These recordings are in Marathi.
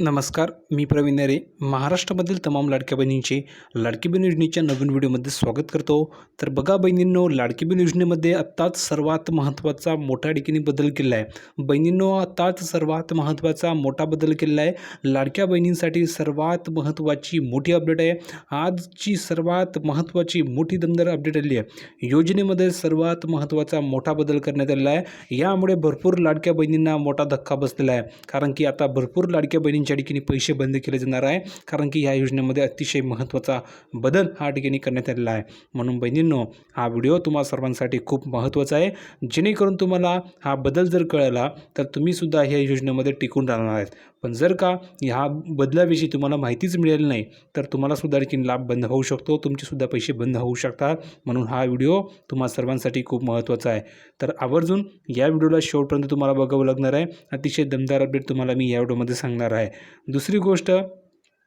नमस्कार मी प्रवीण नरे. महाराष्ट्रामधील तमाम लाडक्या बहिणींचे लाडकी बहीण योजनेच्या नवीन व्हिडिओमध्ये स्वागत करतो. तर बघा बहिणींनो लाडकी बहीण योजनेमध्ये आत्ताच सर्वात महत्त्वाचा मोठ्या ठिकाणी बदल केला आहे बहिणींनो आत्ताच सर्वात महत्त्वाचा मोठा बदल केला आहे लाडक्या बहिणींसाठी सर्वात महत्त्वाची मोठी अपडेट आहे. आजची सर्वात महत्त्वाची मोठी दमदार अपडेट आली आहे. योजनेमध्ये सर्वात महत्त्वाचा मोठा बदल करण्यात आलेला आहे. यामुळे भरपूर लाडक्या बहिणींना मोठा धक्का बसलेला आहे. कारण की आता भरपूर लाडक्या त्यांच्या ठिकाणी पैसे बंद केले जाणार आहे? कारण की ह्या योजनेमध्ये अतिशय महत्त्वाचा बदल हा ठिकाणी करण्यात आलेला आहे. म्हणून बहिणींनो हा व्हिडिओ तुम्हाला सर्वांसाठी खूप महत्त्वाचा आहे. जेणेकरून तुम्हाला हा बदल जर कळला तर तुम्हीसुद्धा ह्या योजनेमध्ये टिकून राहणार आहेत. पण जर का ह्या बदलाविषयी तुम्हाला माहितीच मिळेल नाही तर तुम्हालासुद्धा आणखीन लाभ बंद होऊ शकतो. तुमचेसुद्धा पैसे बंद होऊ शकतात. म्हणून हा व्हिडिओ तुम्हा सर्वांसाठी खूप महत्त्वाचा आहे. तर आवर्जून या व्हिडिओला शेवटपर्यंत तुम्हाला बघावं लागणार आहे. अतिशय दमदार अपडेट तुम्हाला मी या व्हिडिओमध्ये सांगणार आहे. दुसरी गोष्ट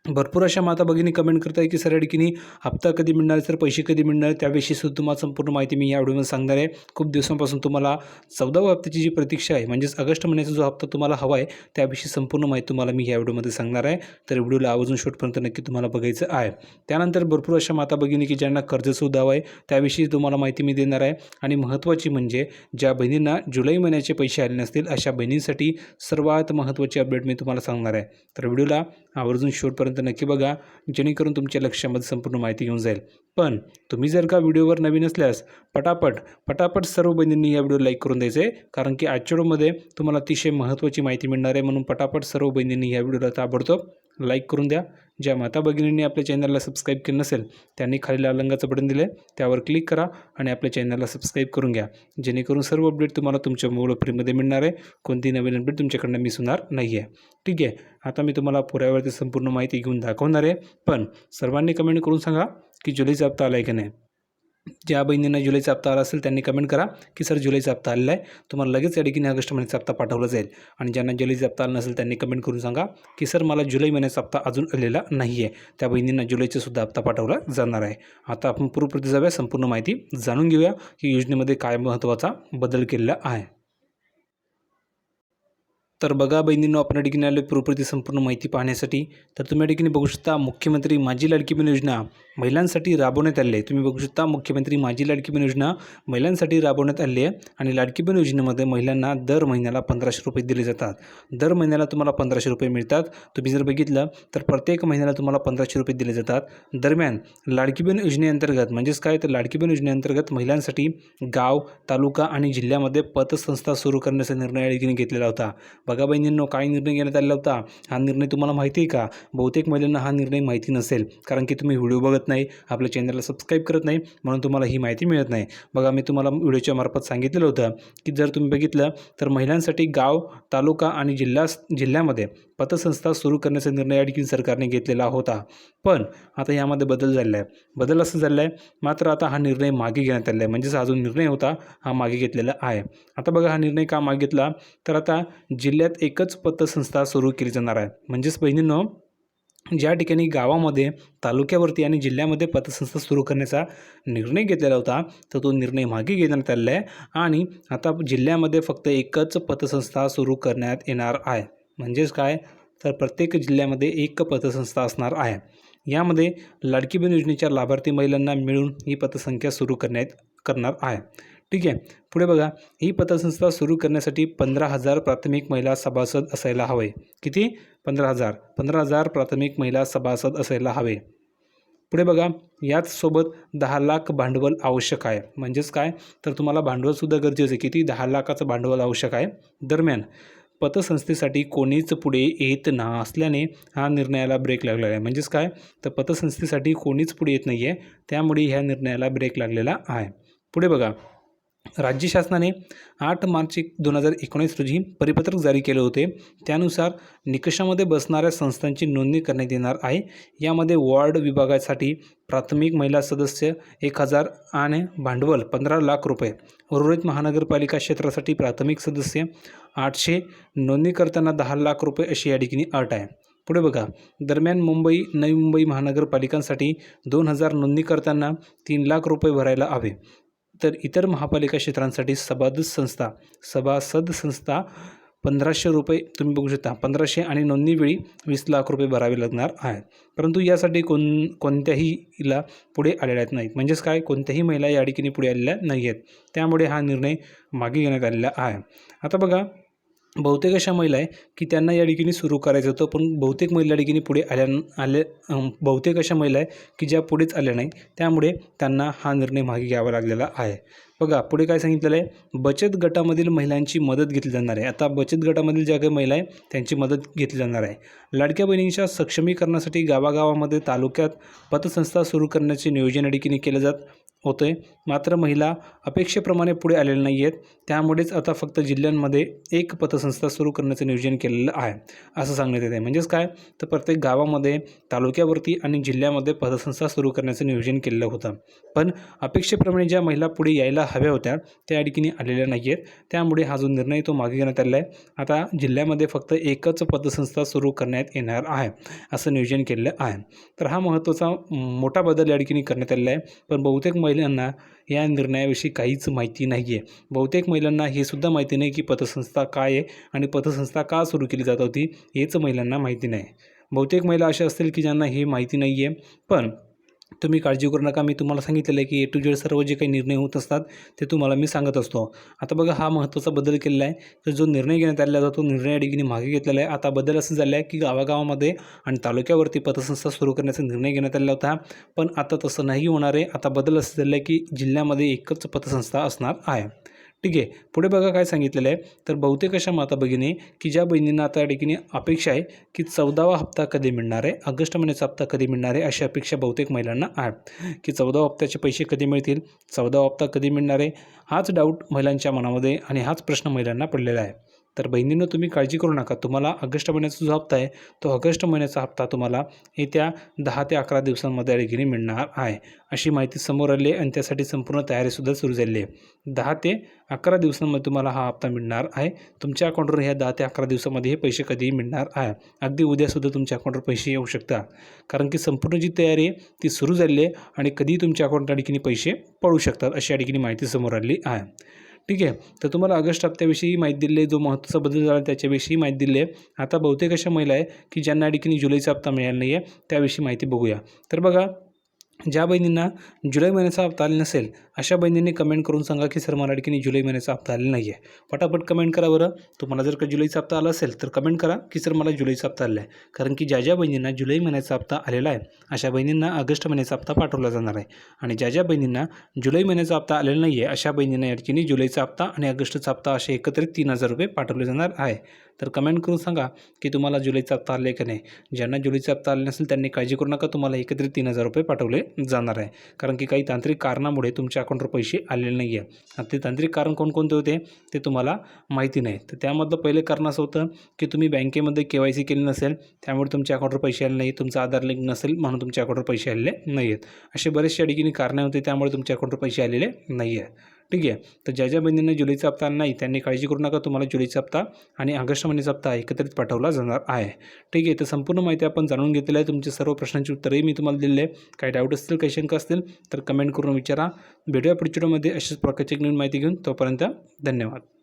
भरपूर अशा माता भगिनी कमेंट करत आहे की सर या हप्ता कधी मिळणार सर पैसे कधी मिळणार त्याविषयी सुद्धा तुम्हाला संपूर्ण माहिती मी या व्हिडिओमध्ये सांगणार आहे. खूप दिवसांपासून तुम्हाला चौदाव्या हप्त्याची जी प्रतीक्षा आहे म्हणजेच ऑगस्ट महिन्याचा जो हप्ता तुम्हाला हवा आहे त्याविषयी संपूर्ण माहिती तुम्हाला मी या व्हिडिओमध्ये सांगणार आहे. तर व्हिडिओला आवर्जून शेवटपर्यंत नक्की तुम्हाला बघायचं आहे. त्यानंतर भरपूर अशा माता भगिनी की ज्यांना कर्जसुद्धा हवं आहे त्याविषयी तुम्हाला माहिती मी देणार आहे. आणि महत्त्वाची म्हणजे ज्या बहिणींना जुलै महिन्याचे पैसे आले नसतील अशा बहिणींसाठी सर्वात महत्त्वाची अपडेट मी तुम्हाला सांगणार आहे. तर व्हिडिओला आवर्जून शेवटपर्यंत नक्की बघा जेणेकरून तुमच्या लक्षामध्ये संपूर्ण माहिती घेऊन जाईल. पण तुम्ही जर का व्हिडिओवर नवीन असल्यास पटापट पटापट सर्व बहिणींनी या व्हिडिओ लाईक करून द्यायचे कारण की आजच्या व्हिडिओमध्ये तुम्हाला अतिशय महत्त्वाची माहिती मिळणार आहे म्हणून पटापट सर्व बहिणींनी या व्हिडिओला ताबडतोब लाईक करून द्या. ज्या माता भगिनींनी आपल्या चॅनलला सबस्क्राईब केलं नसेल त्यांनी खाली लाल रंगाचं बटन दिलं आहे त्यावर क्लिक करा आणि आपल्या चॅनलला सबस्क्राईब करून घ्या. जेणेकरून सर्व अपडेट तुम्हाला तुमच्या मोबाईल फ्रीमध्ये मिळणार आहे. कोणती नवीन अपडेट तुमच्याकडनं मिस होणार नाही आहे ठीक आहे? आता मी तुम्हाला पुऱ्यावरती संपूर्ण माहिती घेऊन दाखवणार आहे. पण सर्वांनी कमेंट करून सांगा की जुलैचा हप्ता आला आहे की नाही? ज्या बहिणींना जुलैचा हप्ता आला असेल त्यांनी कमेंट करा की सर जुलैचा हप्ता आलेला आहे. तुम्हाला लगेच या ठिकाणी ऑगस्ट महिन्याचा हप्ता पाठवला जाईल. आणि ज्यांना जुलैचा हप्ता आला नसेल त्यांनी कमेंट करून सांगा की सर मला जुलै महिन्याचा हप्ता अजून आलेला नाही आहे त्या बहिणींना जुलैचा सुद्धा हप्ता पाठवला जाणार आहे. आता आपण पूर्वप्रती जाऊया. संपूर्ण माहिती जाणून घेऊया की योजनेमध्ये काय महत्त्वाचा बदल केलेला आहे. तर बघा बहिणींनो आपण या ठिकाणी आलो पूर्वप्रती संपूर्ण माहिती पाहण्यासाठी. तर तुम्ही या ठिकाणी बघू शकता मुख्यमंत्री माझी लाडकी बहीण योजना महिलांसाठी राबवण्यात आली आहे. तुम्ही बघू शकता मुख्यमंत्री माझी लाडकी बहीण योजना महिलांसाठी राबवण्यात आली आहे आणि लाडकी बहीण योजनेमध्ये महिलांना दर महिन्याला पंधराशे रुपये दिले जातात. दर महिन्याला तुम्हाला पंधराशे रुपये मिळतात. तुम्ही जर बघितलं तर प्रत्येक महिन्याला तुम्हाला पंधराशे रुपये दिले जातात. दरम्यान लाडकी बहीण योजनेअंतर्गत म्हणजेच काय? तर लाडकी बहीण योजनेअंतर्गत महिलांसाठी गाव तालुका आणि जिल्ह्यामध्ये पतसंस्था सुरू करण्याचा निर्णय या ठिकाणी घेतलेला होता. बघा बहिणींनो काय निर्णय घेण्यात आलेला होता? हा निर्णय तुम्हाला माहिती आहे का? बहुतेक महिलांना हा निर्णय माहिती नसेल कारण की तुम्ही व्हिडिओ बघत नाही आपल्या चॅनलला सबस्क्राईब करत नाही म्हणून तुम्हाला ही माहिती मिळत नाही. बघा मी तुम्हाला व्हिडिओच्या मार्फत सांगितलेलं होतं की जर तुम्ही बघितलं तर महिलांसाठी गाव तालुका आणि जिल्हा जिल्ह्यामध्ये पतसंस्था सुरू करण्याचा निर्णय या सरकारने घेतलेला होता. पण आता यामध्ये बदल झालेला आहे. बदल असं झालेला आहे मात्र आता हा निर्णय मागे घेण्यात आलेला आहे. म्हणजेच हा जो निर्णय होता हा मागे घेतलेला आहे. आता बघा हा निर्णय का मागे घेतला? तर आता जिल्ह्यात एकच पतसंस्था सुरू केली जाणार आहे. म्हणजेच बहिणींनो ज्या ठिकाणी गावामध्ये तालुक्यावरती आणि जिल्ह्यामध्ये पतसंस्था सुरू करण्याचा निर्णय घेतलेला होता तर तो निर्णय मागे घेण्यात आलेला आहे आणि आता जिल्ह्यामध्ये फक्त एकच पतसंस्था सुरू करण्यात येणार आहे. म्हणजेच काय? तर प्रत्येक जिल्ह्यामध्ये एक पतसंस्था असणार आहे. यामध्ये लाडकी बहीण योजनेच्या लाभार्थी महिलांना मिळून ही पतसंख्या सुरू करण्यात करणार आहे. ठीक आहे. पुढे बघा. ही पतसंस्था सुरू करण्यासाठी पंधरा हजार प्राथमिक महिला सभासद असायला हवे. किती? पंधरा हजार. पंधरा हजार प्राथमिक महिला सभासद असायला हवे. पुढे बघा. याचसोबत दहा लाख भांडवल आवश्यक आहे. म्हणजेच काय? तर तुम्हाला भांडवलसुद्धा गरजेचं आहे. किती? दहा लाखाचं भांडवल आवश्यक आहे. दरम्यान पतसंस्थेसाठी कोणीच पुढे येत ना असल्याने हा निर्णयाला ब्रेक लागलेला आहे. म्हणजेच काय? तर पतसंस्थेसाठी कोणीच पुढे येत नाही आहे त्यामुळे ह्या निर्णयाला ब्रेक लागलेला आहे. पुढे बघा. राज्य शासनाने आठ मार्च एक दोन हजार एकोणीस रोजी परिपत्रक जारी केले होते. त्यानुसार निकषामध्ये बसणाऱ्या संस्थांची नोंदणी करण्यात येणार आहे. यामध्ये वॉर्ड विभागासाठी प्राथमिक महिला सदस्य एक हजार आणि भांडवल पंधरा लाख रुपये उर्वरित महानगरपालिका क्षेत्रासाठी प्राथमिक सदस्य आठशे नोंदणी करताना दहा लाख रुपये अशी या ठिकाणी अट आहे. पुढे बघा. दरम्यान मुंबई नवी मुंबई महानगरपालिकांसाठी दोन हजार नोंदणी करताना तीन लाख रुपये भरायला हवे. तर इतर महापालिका क्षेत्रांसाठी सभासद संस्था सभासद संस्था पंधराशे रुपये तुम्ही बघू शकता. पंधराशे आणि नोंदणीवेळी वीस लाख रुपये भरावे लागणार आहेत. परंतु यासाठी कोण कोणत्याहीला पुढे आलेल्या नाहीत. म्हणजेच काय? कोणत्याही महिला या ठिकाणी पुढे आलेल्या नाही आहेत त्यामुळे हा निर्णय मागे घेण्यात आलेला आहे. आता बघा बहुतेक अशा महिला आहे की त्यांना या ठिकाणी सुरू करायचं होतं पण बहुतेक महिला ठिकाणी पुढे आल्या आले बहुतेक अशा महिला आहे की ज्या पुढेच आल्या नाही त्यामुळे त्यांना हा निर्णय मागे घ्यावा लागलेला आहे. बघा पुढे काय सांगितलेलं आहे? बचत गटामधील महिलांची मदत घेतली जाणार आहे. आता बचत गटामधील ज्या काही महिला आहे त्यांची मदत घेतली जाणार आहे. लाडक्या बहिणींच्या सक्षमीकरणासाठी गावागावामध्ये तालुक्यात पतसंस्था सुरू करण्याचे नियोजन या ठिकाणी केलं जात. होतं आहे मात्र महिला अपेक्षेप्रमाणे पुढे आलेल्या नाही आहेत त्यामुळेच आता फक्त जिल्ह्यांमध्ये एक पतसंस्था सुरू करण्याचं नियोजन केलेलं आहे असं सांगण्यात येत आहे म्हणजेच काय? तर प्रत्येक गावामध्ये तालुक्यावरती आणि जिल्ह्यामध्ये पतसंस्था सुरू करण्याचं नियोजन केलेलं होतं. पण अपेक्षेप्रमाणे ज्या महिला पुढे यायला हव्या होत्या त्या अडकीने आलेल्या नाही आहेत त्यामुळे हा जो निर्णय तो मागे घेण्यात आलेला आहे. आता जिल्ह्यामध्ये फक्त एकच पतसंस्था सुरू करण्यात येणार आहे असं नियोजन केलेलं आहे. तर हा महत्त्वाचा मोठा बदल या ठिकाणी करण्यात आलेला आहे. पण बहुतेक महिलांना या निर्णयाविषयी काहीच माहिती नाही आहे बहुतेक महिलांना हे सुद्धा माहिती नाही की पतसंस्था काय आहे आणि पतसंस्था का सुरू केली जात होती हेच महिलांना माहिती नाही. बहुतेक महिला अशा असतील की ज्यांना हे माहिती नाही आहे पण तुम्ही काळजी करू नका. मी तुम्हाला सांगितलेलं आहे की ए टू जेड सर्व जे काही निर्णय होत असतात ते तुम्हाला मी सांगत असतो. आता बघा हा महत्त्वाचा बदल केलेला आहे. तर जो निर्णय घेण्यात आलेला होता तो निर्णय या मागे घेतलेला आहे. आता बदल असं झाला आहे की गावागावामध्ये आणि तालुक्यावरती पतसंस्था सुरू करण्याचा निर्णय घेण्यात आलेला होता. पण आता तसं नाही होणार आहे. आता बदल असं झालं आहे की जिल्ह्यामध्ये एकच पतसंस्था असणार आहे. ठीक आहे. पुढे बघा काय सांगितलेलं आहे. तर बहुतेक अशा माता भगिनी की ज्या बहिणींना आता या ठिकाणी अपेक्षा आहे की चौदावा हप्ता कधी मिळणार आहे? ऑगस्ट महिन्याचा हप्ता कधी मिळणार आहे? अशी अपेक्षा बहुतेक महिलांना आहे. की चौदा हप्त्याचे पैसे कधी मिळतील? चौदावा हप्ता कधी मिळणार आहे? हाच डाऊट महिलांच्या मनामध्ये आणि हाच प्रश्न महिलांना पडलेला आहे. तर बहिणींनो तुम्ही काळजी करू नका. तुम्हाला ऑगस्ट महिन्याचा जो हप्ता आहे तो ऑगस्ट महिन्याचा हप्ता तुम्हाला येत्या दहा ते अकरा दिवसांमध्ये या ठिकाणी मिळणार आहे. अशी माहिती समोर आली आहे आणि त्यासाठी संपूर्ण तयारीसुद्धा सुरू झाली आहे. दहा ते अकरा दिवसांमध्ये तुम्हाला हा हप्ता मिळणार आहे. तुमच्या अकाउंटवर ह्या दहा ते अकरा दिवसामध्ये हे पैसे कधीही मिळणार आहे. अगदी उद्यासुद्धा तुमच्या अकाउंटवर पैसे येऊ शकतात. कारण की संपूर्ण जी तयारी आहे ती सुरू झाली आहे आणि कधीही तुमच्या अकाउंट या ठिकाणी पैसे पडू शकतात अशी या ठिकाणी माहिती समोर आली आहे. ठीक आहे? तर तुम्हाला ऑगस्ट हप्त्याविषयी माहिती दिली आहे जो महत्त्वाचा बदल झाला त्याच्याविषयी माहिती दिली आहे आता बहुतेक अशा महिला आहे की ज्यांना या ठिकाणी जुलैचा हप्ता मिळाला नाही आहे त्याविषयी माहिती बघूया. तर बघा ज्या बहिणींना जुलै महिन्याचा हप्ता आला नसेल अशा बहिणींनी कमेंट करून सांगा की सर मला अडकीने जुलै महिन्याचा हप्ता आलेला नाही आहे पटापट कमेंट करा बरं. तुम्हाला जर का जुलैचा हप्ता आला असेल तर कमेंट करा की सर मला जुलैचा हप्ता आला आहे. कारण की ज्या ज्या बहिणींना जुलै महिन्याचा हप्ता आलेला आहे अशा बहिणींना ऑगस्ट महिन्याचा हप्ता पाठवला जाणार आहे. आणि ज्या ज्या बहिणींना जुलै महिन्याचा हप्ता आलेला नाही आहे अशा बहिणींना अडकीने जुलैचा हप्ता आणि ऑगस्टचा हप्ता असे एकत्रित तीन हजार रुपये पाठवले जाणार आहे. तर कमेंट करून सांगा की तुम्हाला जुलैचा हप्ता आले की नाही? ज्यांना जुलैचा हप्ता आले नसेल त्यांनी काळजी करू नका. तुम्हाला एकत्रित तीन हजार रुपये पाठवले जाणार आहे. कारण की काही तांत्रिक कारणामुळे तुमच्या अकाउंटवर पैसे आलेले नाही आहे ते तांत्रिक कारण कोणकोणते होते ते तुम्हाला माहिती नाही. तर त्यामधलं पहिलं कारण असं होतं की तुम्ही बँकेमध्ये के वाय सी केली नसेल त्यामुळे तुमच्या अकाउंटवर पैसे आले नाही तुमचा आधार लिंक नसेल म्हणून तुमच्या अकाउंटवर पैसे आलेले नाही आहेत असे बरेचशा ठिकाणी कारणे होते त्यामुळे तुमच्या अकाउंटवर पैसे आलेले नाही आहे ठीक आहे. तर ज्या ज्या बहिणींना जुलैचा हप्ता नाही त्यांनी काळजी करू नका तुम्हाला जुलैचा हप्ता आणि ऑगस्ट महिन्याचा हप्ता एकत्रित पाठवला जाणार आहे. ठीक आहे तर संपूर्ण माहिती आपण जाणून घेतलेली आहे. तुमच्या सर्व प्रश्नांची उत्तरही मी तुम्हाला दिलेले आहे. काही डाऊट असतील काही शंका असतील तर कमेंट करून विचारा. भेटूया पुढच्या व्हिडिओमध्ये अशाच प्रकारची एक नवीन माहिती घेऊन. तोपर्यंत धन्यवाद.